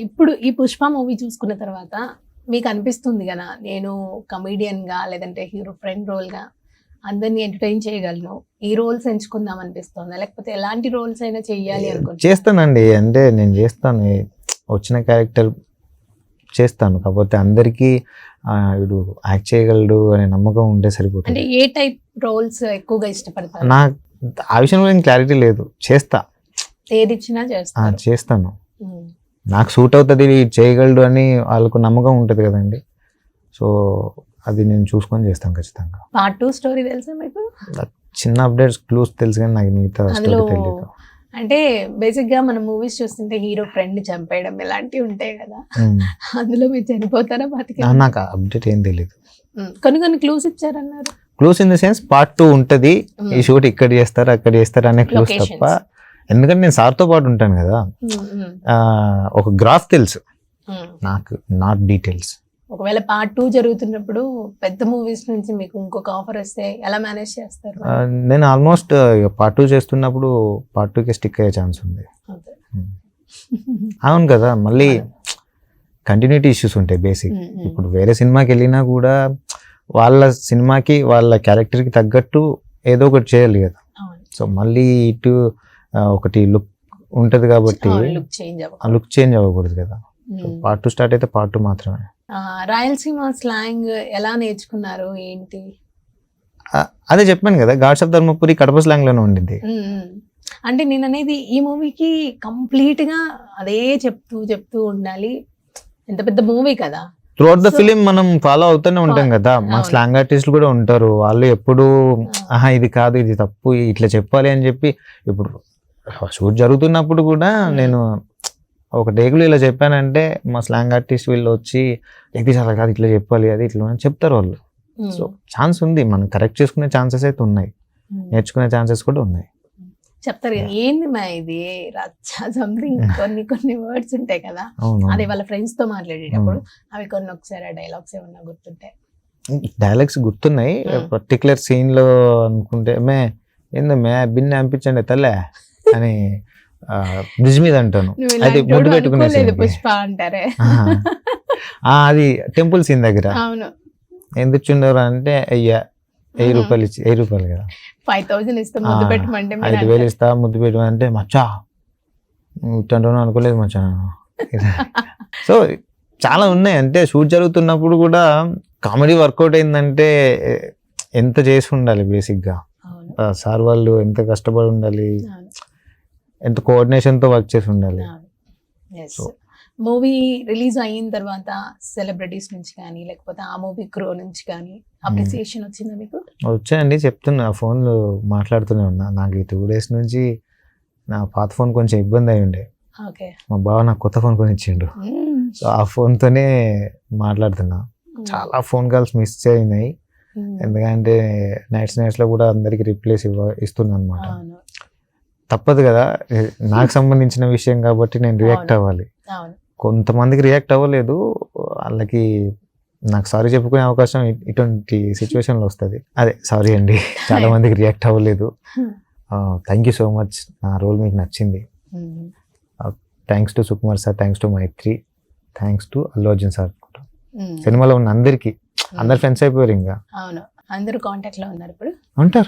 ఇప్పుడు ఈ పుష్ప మూవీ చూసుకున్న తర్వాత మీకు అనిపిస్తుంది కదా నేను కమీడియన్గా లేదంటే హీరో ఫ్రెండ్ రోల్గా అందరినీ ఎంటర్టైన్ చేయగలను ఈ రోల్స్ ఎంచుకుందాం అనిపిస్తుందా? లేకపోతే ఎలాంటి రోల్స్ అయినా చెయ్యాలి అనుకుంటున్నా చేస్తానండి. అంటే నేను చేస్తాను. వచ్చిన క్యారెక్టర్ చేస్తాను. కాకపోతే అందరికీ వీడు యాక్ట్ చేయగలడు అనే నమ్మకం ఉంటే అంటే సరిపోతుంది ఏ టైప్ రోల్స్ ఎక్కువగా ఇష్టపడతారు? నాకు ఆ విషయంలో క్లారిటీ లేదు. చేస్తా. ఏది ఇచ్చినా ఆ, చేస్తారు. చేస్తాను. నాకు సూట్ అవుతుంది చేయగలడు అని వాళ్ళకు నమ్మకం ఉంటుంది కదండి. సో అది నేను చూసుకొని చేస్తాను ఖచ్చితంగా. పార్ట్ టూ స్టోరీ తెలుసా మీకు? చిన్న అప్డేట్స్ క్లూస్ తెలుసు కానీ నాకు మిగతా స్టోరీ తెలియదు అంటే బేసిక్గా మన మూవీస్ చూస్తుంటే హీరో ఫ్రెండ్ చంపేయడం ఇలాంటివి ఉంటాయి కదా. అందులో మీరు చనిపోతారా బతికి? నాకు అప్డేట్ ఏం తెలియదు కొన్ని కొన్ని clues ఇచ్చారన్నారు. Clues in the sense part two ఉంటది. ఈ షూట్ ఇక్కడ చేస్తారు అక్కడ చేస్తారు అనే క్లూస్. తప్ప ఎందుకంటే నేను సార్తో పాటు ఉంటాను కదా. ఒక గ్రాఫ్ తెలుసు. నాకు నాట్ డీటెయిల్స్ ఒకవేళ పార్ట్ టూ జరుగుతున్నప్పుడు పెద్ద మూవీస్ నుంచి మీకు ఇంకొక ఆఫర్ వస్తే ఎలా మేనేజ్ చేస్తారు? నేను ఆల్మోస్ట్ పార్ట్ టూ చేస్తున్నప్పుడు పార్ట్ టూకి స్టిక్ అయ్యే ఛాన్స్ ఉంది. అవును కదా మళ్ళీ కంటిన్యూటీ ఇష్యూస్ ఉంటాయి బేసిక్. ఇప్పుడు వేరే సినిమాకి వెళ్ళినా కూడా వాళ్ళ సినిమాకి వాళ్ళ క్యారెక్టర్కి తగ్గట్టు ఏదో ఒకటి చేయాలి కదా. సో మళ్ళీ ఇటు ఒకటి లుక్ ఉంటది కాబట్టి ఆ లుక్ చేంజ్ అవ్వకూడదు. కదా. పార్ట్ టూ స్టార్ట్ అయితే పార్ట్ టూ మాత్రమే. రాయలసీమ స్లాంగ్ ఎలా నేర్చుకున్నారు ఏంటి? అదే చెప్పాను కదా గాడ్స్ ఆఫ్ ధర్మపురి కడప స్లాంగ్లోనే ఉండింది ఉమ్, ఉమ్. అంటే నేను అనేది ఈ మూవీకి కంప్లీట్గా అదే చెప్తూ చెప్తూ ఉండాలి. ఎంత పెద్ద మూవీ కదా. త్రూఅవుట్ ద ఫిలిం మనం ఫాలో అవుతూనే ఉంటాం కదా. మా. స్లాంగ్ ఆర్టిస్టులు కూడా ఉంటారు. వాళ్ళు ఎప్పుడు ఆహా ఇది కాదు ఇది తప్పు ఇట్లా చెప్పాలి అని చెప్పి ఇప్పుడు షూట్ జరుగుతున్నప్పుడు కూడా Hmm. నేను ఒక టేకులు ఇలా చెప్పానంటే మా స్లాంగ్ ఆర్టిస్ట్ వీళ్ళు వచ్చి అలా కాదు ఇట్లా చెప్పాలి అది ఇట్లా అని చెప్తారు వాళ్ళు. సో ఛాన్స్ ఉంది. మనం కరెక్ట్ చేసుకునే ఛాన్సెస్ అయితే ఉన్నాయి. ఉమ్. నేర్చుకునే ఛాన్సెస్ కూడా ఉన్నాయి. చెప్తారు కదా ఏంది మా ఇది? రచ్చ సంథింగ్ కొన్ని కొన్ని వర్డ్స్ ఉంటాయి కదా. అది వాళ్ళ ఫ్రెండ్స్తో మాట్లాడేటప్పుడు అవి కొన్ని ఒకసారి డైలాగ్స్ ఏమన్నా గుర్తుంటాయి? డైలాగ్స్ గుర్తున్నాయి. Hmm. పర్టికులర్ సీన్లో అనుకుంటే మే ఏందో మే బిన్న అనిపించండి తల్లే. అని బ్రిడ్జ్ మీద అంటాను. అది వాడు పెట్టుకునే. పుష్ప అంటారే. అది టెంపుల్ సీన్ దగ్గర. అవును. ఎందుకు చుండరు అంటే అయ్యా వెయ్యి. రూపాయలు ఇచ్చి వెయ్యి రూపాయలు కదా. ఫైవ్ థౌసండ్ ఇస్తే ముద్దు పెట్టమంటే ఐదు వేలు. ఇస్తా ముద్దు పెట్టమంటే మచ్చా నువ్వు ఇట్టంటావు అనుకోలేదు మచ్చా. సో చాలా ఉన్నాయి. అంటే షూట్ జరుగుతున్నప్పుడు కూడా కామెడీ వర్కౌట్ అయిందంటే ఎంత చేసి ఉండాలి బేసిక్గా. సార్ వాళ్ళు ఎంత కష్టపడి ఉండాలి. ఎంత కోఆర్డినేషన్తో వర్క్ చేసి ఉండాలి. మూవీ రిలీజ్ అయిన తర్వాత సెలబ్రిటీస్ నుంచి కానీ లేకపోతే ఆ మూవీ క్రో నుంచి కానీ అప్రిసియేషన్ వచ్చిందా మీకు? వచ్చాయండి చెప్తున్నా. ఫోన్లు మాట్లాడుతూనే ఉన్నా. నాకు ఈ టూ డేస్ నుంచి నా పాత ఫోన్ కొంచెం ఇబ్బంది అయి ఉండే. ఓకే మా బావ నాకు కొత్త ఫోన్ కొని ఇచ్చిండు సో ఆ ఫోన్తోనే మాట్లాడుతున్నా. చాలా ఫోన్ కాల్స్ మిస్ అయినాయి. ఎందుకంటే నైట్స్ నైట్స్లో కూడా అందరికి రిప్లేస్ ఇవ్వ ఇస్తున్నా అనమాట తప్పదు కదా. నాకు సంబంధించిన విషయం కాబట్టి నేను రియాక్ట్. అవ్వాలి. కొంతమందికి రియాక్ట్ అవ్వలేదు. వాళ్ళకి నాకు సారీ చెప్పుకునే అవకాశం ఇటువంటి సిచ్యువేషన్లో వస్తుంది. అదే సారీ అండి. చాలా మందికి రియాక్ట్ అవ్వలేదు. థ్యాంక్ యూ సో మచ్ నా రోల్ మీకు నచ్చింది. Thanks to Sukumar sir thanks to Mythri thanks to Allu Arjun sir. సినిమాలో ఉన్న అందరికి. అందరు ఫ్రెండ్స్ అయిపోయారు ఇంకా. అవును. అందరూ కాంటాక్ట్లో ఉన్నారు ఇప్పుడు. ఉంటారు.